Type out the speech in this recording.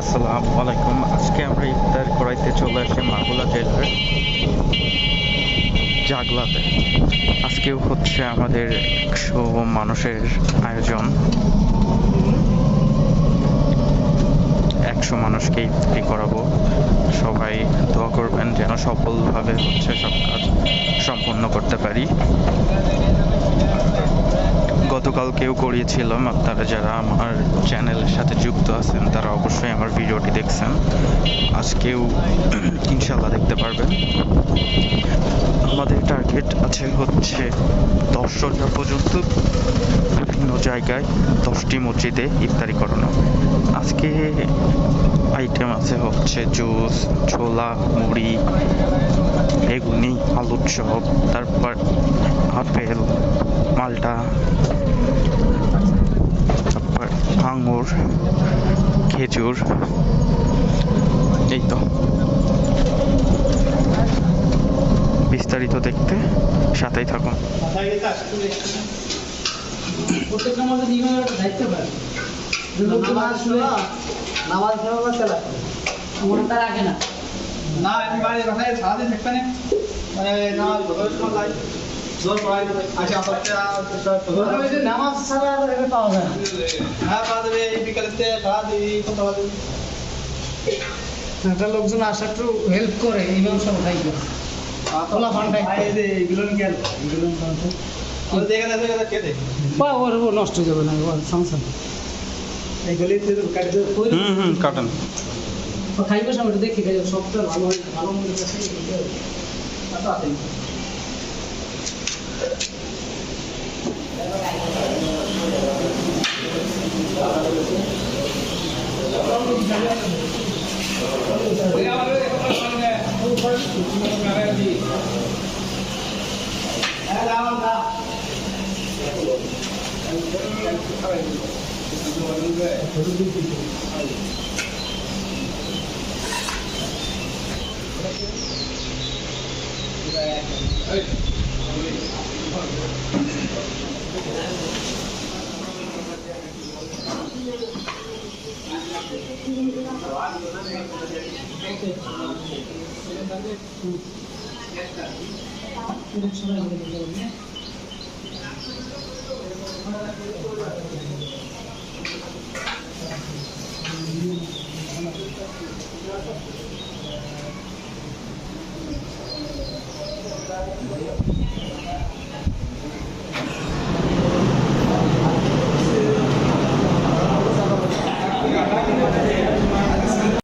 আসসালামু আলাইকুম। আজকে আমরা ইফতার করাইতে চলে আসি মাগুলা জেলার জাগলাতে। আজকেও হচ্ছে আমাদের একশো মানুষের আয়োজন। একশো মানুষকে ইফতারি করাবো। সবাই দোয়া করবেন যেন সফলভাবে হচ্ছে সব কাজ সম্পন্ন করতে পারি। গতকালকেও করিয়েছিলাম, আপনারা যারা আমার চ্যানেলের সাথে যুক্ত আছেন তারা অবশ্যই আমার ভিডিওটি দেখছেন। আজকেও ইনশাল্লাহ দেখতে পারবেন। আমাদের টার্গেট আছে হচ্ছে দশ হাজার পর্যন্ত বিভিন্ন জায়গায় দশটি মসজিদে ইফতারি করানো। আজকে আইটেম আছে হচ্ছে জুস, ছোলা, মুড়ি বেগুনি আলুর চপ, তারপর আপেল, মালটা আঙুর খেজুর এই তো। বিস্তারিত দেখতে সাথেই থাকুন। না না আমি বাড়ি বাসায় সারাদিন থাকবে না। মানে নামাজ জোর পড়াই নামাজ ছাড়া এখানে পাওয়া যায় না হ্যাঁ পা দেবে এই বিকালেতে বাজে একটা লোকজন আসা একটু হেল্প করে ইমাম সব ভাই তোলা ফান্ডাই এইগুলো গেল এইগুলো দেখে দেখে দেখে কে দেখে বা ওর ও নষ্ট হয়ে যাবে না সমস্যা হুম হুম কাটেন। খাইবে সময় দেখি খাই সবটা ভালো ভালো মন্দ আছে। আচ্ছা আছে সবাই